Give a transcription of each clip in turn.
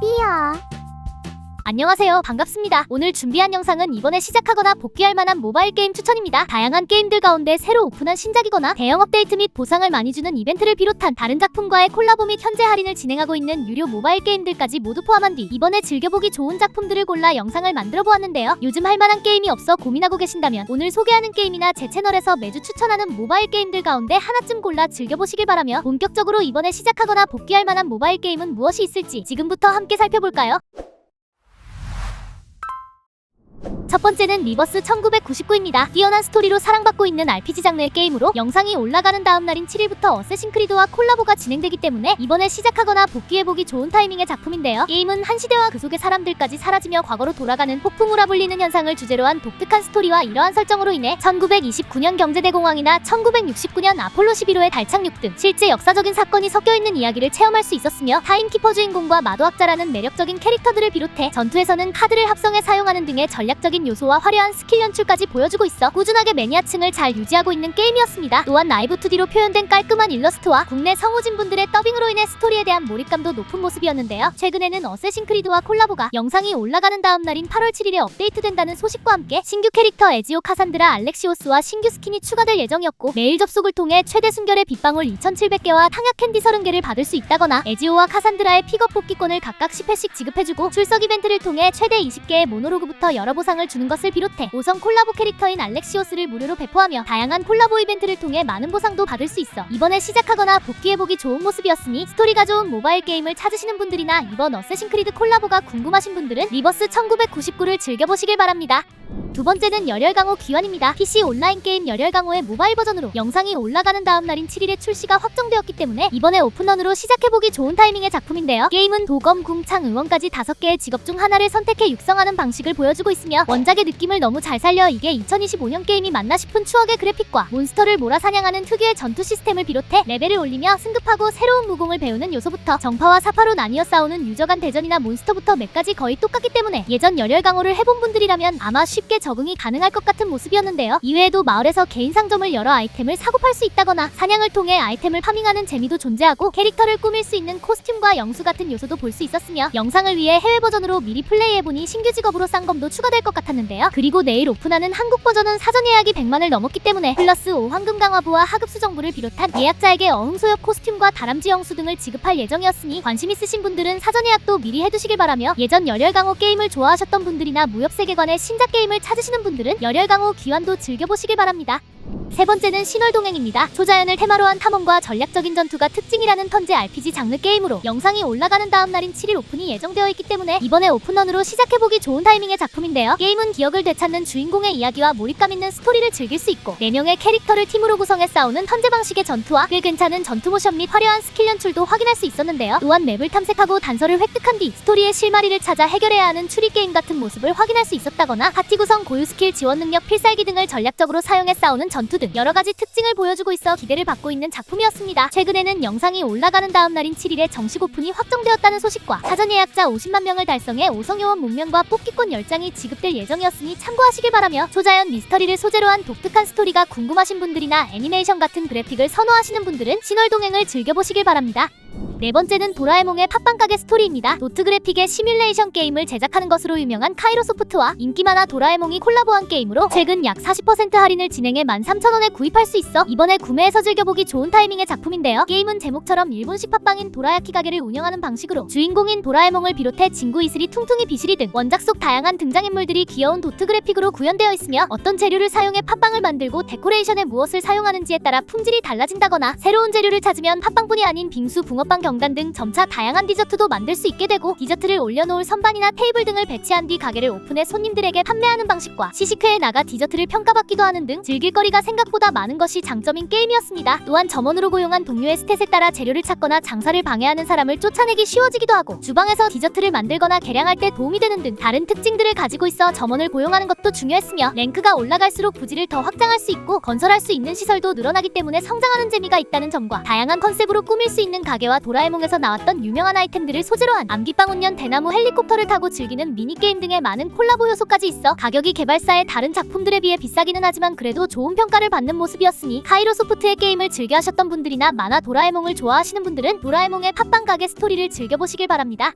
삐야. 안녕하세요. 반갑습니다. 오늘 준비한 영상은 이번에 시작하거나 복귀할 만한 모바일 게임 추천입니다. 다양한 게임들 가운데 새로 오픈한 신작이거나 대형 업데이트 및 보상을 많이 주는 이벤트를 비롯한 다른 작품과의 콜라보 및 현재 할인을 진행하고 있는 유료 모바일 게임들까지 모두 포함한 뒤 이번에 즐겨보기 좋은 작품들을 골라 영상을 만들어 보았는데요. 요즘 할 만한 게임이 없어 고민하고 계신다면 오늘 소개하는 게임이나 제 채널에서 매주 추천하는 모바일 게임들 가운데 하나쯤 골라 즐겨보시길 바라며 본격적으로 이번에 시작하거나 복귀할 만한 모바일 게임은 무엇이 있을지 지금부터 함께 살펴볼까요? 첫 번째는 리버스 1999입니다. 뛰어난 스토리로 사랑받고 있는 RPG 장르의 게임으로 영상이 올라가는 다음 날인 7일부터 어쌔신 크리드와 콜라보가 진행되기 때문에 이번에 시작하거나 복귀해보기 좋은 타이밍의 작품인데요. 게임은 한 시대와 그 속의 사람들까지 사라지며 과거로 돌아가는 폭풍우라 불리는 현상을 주제로 한 독특한 스토리와 이러한 설정으로 인해 1929년 경제대공황이나 1969년 아폴로 11호의 달 착륙 등 실제 역사적인 사건이 섞여있는 이야기를 체험할 수 있었으며 타임키퍼 주인공과 마도학자라는 매력적인 캐릭터들을 비롯해 전투에서는 카드를 합성해 사용하는 등의 전략적인 요소와 화려한 스킬 연출까지 보여주고 있어 꾸준하게 매니아층을 잘 유지하고 있는 게임이었습니다. 또한 라이브 2D로 표현된 깔끔한 일러스트와 국내 성우진 분들의 더빙으로 인해 스토리에 대한 몰입감도 높은 모습이었는데요. 최근에는 어쌔신 크리드와 콜라보가 영상이 올라가는 다음 날인 8월 7일에 업데이트된다는 소식과 함께 신규 캐릭터 에지오 카산드라 알렉시오스와 신규 스킨이 추가될 예정이었고 메일 접속을 통해 최대 순결의 빗방울 2,700개와 탕약 캔디 30개를 받을 수 있다거나 에지오와 카산드라의 픽업 뽑기권을 각각 10회씩 지급해주고 출석 이벤트를 통해 최대 20개의 모노로그부터 여러 보상을 주는 것을 비롯해 5성 콜라보 캐릭터인 알렉시오스를 무료로 배포하며 다양한 콜라보 이벤트를 통해 많은 보상도 받을 수 있어 이번에 시작하거나 복귀해보기 좋은 모습이었으니 스토리가 좋은 모바일 게임을 찾으시는 분들이나 이번 어쌔신 크리드 콜라보가 궁금하신 분들은 리버스 1999를 즐겨보시길 바랍니다. 두 번째는 열혈 강호 귀환입니다. PC 온라인 게임 열혈 강호의 모바일 버전으로 영상이 올라가는 다음 날인 7일에 출시가 확정되었기 때문에 이번에 오픈런으로 시작해보기 좋은 타이밍의 작품인데요. 게임은 도검, 궁창, 응원까지 다섯 개의 직업 중 하나를 선택해 육성하는 방식을 보여주고 있으며 원작의 느낌을 너무 잘 살려 이게 2025년 게임이 맞나 싶은 추억의 그래픽과 몬스터를 몰아 사냥하는 특유의 전투 시스템을 비롯해 레벨을 올리며 승급하고 새로운 무공을 배우는 요소부터 정파와 사파로 나뉘어 싸우는 유저 간 대전이나 몬스터부터 맵까지 거의 똑같기 때문에 예전 열혈 강호를 해본 분들이라면 아마 쉽게 적응이 가능할 것 같은 모습이었는데요. 이외에도 마을에서 개인 상점을 열어 아이템을 사고 팔 수 있다거나 사냥을 통해 아이템을 파밍하는 재미도 존재하고 캐릭터를 꾸밀 수 있는 코스튬과 영수 같은 요소도 볼 수 있었으며 영상을 위해 해외 버전으로 미리 플레이해보니 신규 직업으로 쌍검도 추가될 것 같았는데요. 그리고 내일 오픈하는 한국 버전은 사전 예약이 100만을 넘었기 때문에 플러스 5 황금 강화부와 하급수 정보를 비롯한 예약자에게 어흥소역 코스튬과 다람쥐 영수 등을 지급할 예정이었으니 관심 있으신 분들은 사전 예약도 미리 해두시길 바라며 예전 열혈 강호 게임을 좋아하셨던 분들이나 무협 세계관의 신작 게임을 찾 으시는 분들은 열혈강호 귀환도 즐겨보시길 바랍니다. 세 번째는 신월동행입니다. 초자연을 테마로 한 탐험과 전략적인 전투가 특징이라는 턴제 RPG 장르 게임으로 영상이 올라가는 다음 날인 7일 오픈이 예정되어 있기 때문에 이번에 오픈런으로 시작해보기 좋은 타이밍의 작품인데요. 게임은 기억을 되찾는 주인공의 이야기와 몰입감 있는 스토리를 즐길 수 있고 4명의 캐릭터를 팀으로 구성해 싸우는 턴제 방식의 전투와 꽤 괜찮은 전투 모션 및 화려한 스킬 연출도 확인할 수 있었는데요. 또한 맵을 탐색하고 단서를 획득한 뒤 스토리의 실마리를 찾아 해결해야 하는 추리 게임 같은 모습을 확인할 수 있었다거나 파티 구성 고유 스킬 지원 능력 필살기 등을 전략적으로 사용해 싸우는 전투 등 여러 가지 특징을 보여주고 있어 기대를 받고 있는 작품이었습니다. 최근에는 영상이 올라가는 다음 날인 7일에 정식 오픈이 확정되었다는 소식과 사전 예약자 50만 명을 달성해 5성 요원 문명과 뽑기권 10장이 지급될 예정이었으니 참고하시길 바라며 초자연 미스터리를 소재로 한 독특한 스토리가 궁금하신 분들이나 애니메이션 같은 그래픽을 선호하시는 분들은 신월동행을 즐겨보시길 바랍니다. 네 번째는 도라에몽의 팟빵 가게 스토리입니다. 노트 그래픽의 시뮬레이션 게임을 제작하는 것으로 유명한 카이로소프트와 인기 많아 도라에몽이 콜라보한 게임으로 최근 약 40% 할인을 진행해 13,000원에 구입할 수 있어 이번에 구매해서 즐겨보기 좋은 타이밍의 작품인데요. 게임은 제목처럼 일본식 팟빵인 도라야키 가게를 운영하는 방식으로 주인공인 도라에몽을 비롯해 친구 이슬이 퉁퉁이 비실이 등 원작 속 다양한 등장인물들이 귀여운 도트 그래픽으로 구현되어 있으며 어떤 재료를 사용해 팟빵을 만들고 데코레이션에 무엇을 사용하는지에 따라 품질이 달라진다거나 새로운 재료를 찾으면 팟빵뿐이 아닌 빙수, 붕어빵, 경단 등 점차 다양한 디저트도 만들 수 있게 되고 디저트를 올려놓을 선반이나 테이블 등을 배치한 뒤 가게를 오픈해 손님들에게 판매하는 방식과 시식회에 나가 디저트를 평가받기도 하는 등 즐길 거리가 생각보다 많은 것이 장점인 게임이었습니다. 또한 점원으로 고용한 동료의 스탯에 따라 재료를 찾거나 장사를 방해하는 사람을 쫓아내기 쉬워지기도 하고 주방에서 디저트를 만들거나 개량할 때 도움이 되는 등 다른 특징들을 가지고 있어 점원을 고용하는 것도 중요했으며 랭크가 올라갈수록 부지를 더 확장할 수 있고 건설할 수 있는 시설도 늘어나기 때문에 성장하는 재미가 있다는 점과 다양한 컨셉으로 꾸밀 수 있는 가게와 도라에몽에서 나왔던 유명한 아이템들을 소재로 한 암기빵 운년 대나무 헬리콥터를 타고 즐기는 미니게임 등의 많은 콜라보 요소까지 있어 가격이 개발사의 다른 작품들에 비해 비싸기는 하지만 그래도 좋은 평가를 받는 모습이었으니 카이로 소프트의 게임을 즐겨 하셨던 분들이나 만화 도라에몽을 좋아하시는 분들은 도라에몽의 팟빵 가게 스토리를 즐겨보시길 바랍니다.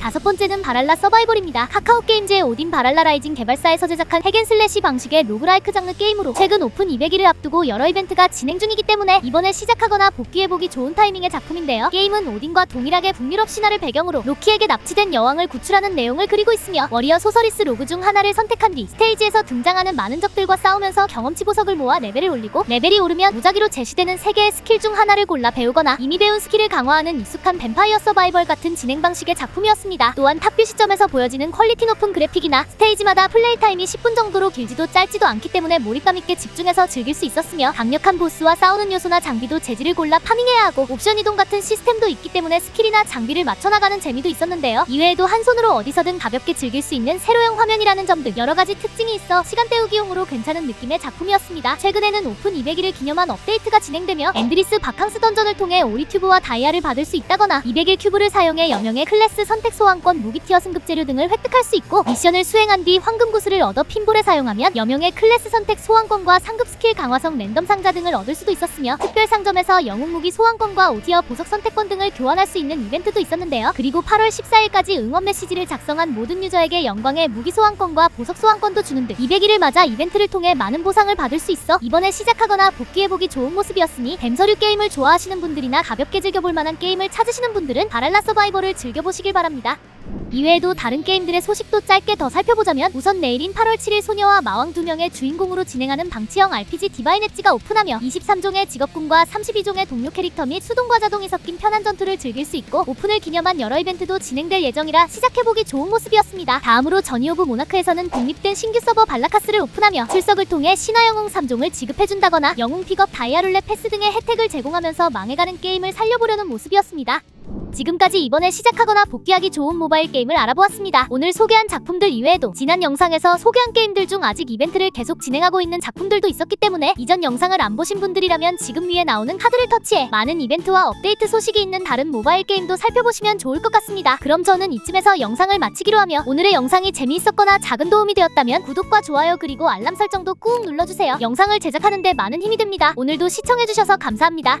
다섯 번째는 바랄라 서바이벌입니다. 카카오 게임즈의 오딘 바랄라 라이징 개발사에서 제작한 핵앤슬래시 방식의 로그라이크 장르 게임으로 최근 오픈 200일을 앞두고 여러 이벤트가 진행 중이기 때문에 이번에 시작하거나 복귀해보기 좋은 타이밍의 작품인데요. 게임은 오딘과 동일하게 북유럽 신화를 배경으로 로키에게 납치된 여왕을 구출하는 내용을 그리고 있으며 워리어 소서리스 로그 중 하나를 선택한 뒤 스테이지에서 등장하는 많은 적들과 싸우면서 경험치 보석을 모아 레벨을 올리고 레벨이 오르면 무작위로 제시되는 세 개의 스킬 중 하나를 골라 배우거나 이미 배운 스킬을 강화하는 익숙한 뱀파이어 서바이벌 같은 진행 방식의 작품 이었습니다. 또한 탑뷰 시점에서 보여지는 퀄리티 높은 그래픽이나 스테이지마다 플레이 타임이 10분 정도로 길지도 짧지도 않기 때문에 몰입감 있게 집중해서 즐길 수 있었으며 강력한 보스와 싸우는 요소나 장비도 재질을 골라 파밍해야 하고 옵션 이동 같은 시스템도 있기 때문에 스킬이나 장비를 맞춰 나가는 재미도 있었는데요. 이외에도 한 손으로 어디서든 가볍게 즐길 수 있는 세로형 화면이라는 점 등 여러 가지 특징이 있어 시간 때우기용으로 괜찮은 느낌의 작품이었습니다. 최근에는 오픈 200일을 기념한 업데이트가 진행되며 엔드리스 바캉스 던전을 통해 오리튜브와 다이아를 받을 수 있다거나 200일 큐브를 사용해 여명의 클래스 선택 소환권, 무기 티어 승급 재료 등을 획득할 수 있고 미션을 수행한 뒤 황금 구슬을 얻어 핀볼에 사용하면 여명의 클래스 선택 소환권과 상급 스킬 강화성 랜덤 상자 등을 얻을 수도 있었으며 특별 상점에서 영웅 무기 소환권과 오디어 보석 선택권 등을 교환할 수 있는 이벤트도 있었는데요. 그리고 8월 14일까지 응원 메시지를 작성한 모든 유저에게 영광의 무기 소환권과 보석 소환권도 주는 등 200일을 맞아 이벤트를 통해 많은 보상을 받을 수 있어 이번에 시작하거나 복귀해보기 좋은 모습이었으니 뱀서류 게임을 좋아하시는 분들이나 가볍게 즐겨볼 만한 게임을 찾으시는 분들은 바랄라 서바이벌을 즐겨보시길 바랍니다. 이외에도 다른 게임들의 소식도 짧게 더 살펴보자면 우선 내일인 8월 7일 소녀와 마왕 두 명의 주인공으로 진행하는 방치형 RPG 디바인 엣지가 오픈하며 23종의 직업군과 32종의 동료 캐릭터 및 수동과 자동이 섞인 편한 전투를 즐길 수 있고 오픈을 기념한 여러 이벤트도 진행될 예정이라 시작해보기 좋은 모습이었습니다. 다음으로 저니 오브 모나크에서는 독립된 신규 서버 발라카스를 오픈하며 출석을 통해 신화 영웅 3종을 지급해준다거나 영웅 픽업 다이아룰렛 패스 등의 혜택을 제공하면서 망해가는 게임을 살려보려는 모습이었습니다. 지금까지 이번에 시작하거나 복귀하기 좋은 모바일 게임을 알아보았습니다. 오늘 소개한 작품들 이외에도 지난 영상에서 소개한 게임들 중 아직 이벤트를 계속 진행하고 있는 작품들도 있었기 때문에 이전 영상을 안 보신 분들이라면 지금 위에 나오는 카드를 터치해 많은 이벤트와 업데이트 소식이 있는 다른 모바일 게임도 살펴보시면 좋을 것 같습니다. 그럼 저는 이쯤에서 영상을 마치기로 하며 오늘의 영상이 재미있었거나 작은 도움이 되었다면 구독과 좋아요 그리고 알람 설정도 꾹 눌러주세요. 영상을 제작하는데 많은 힘이 됩니다. 오늘도 시청해주셔서 감사합니다.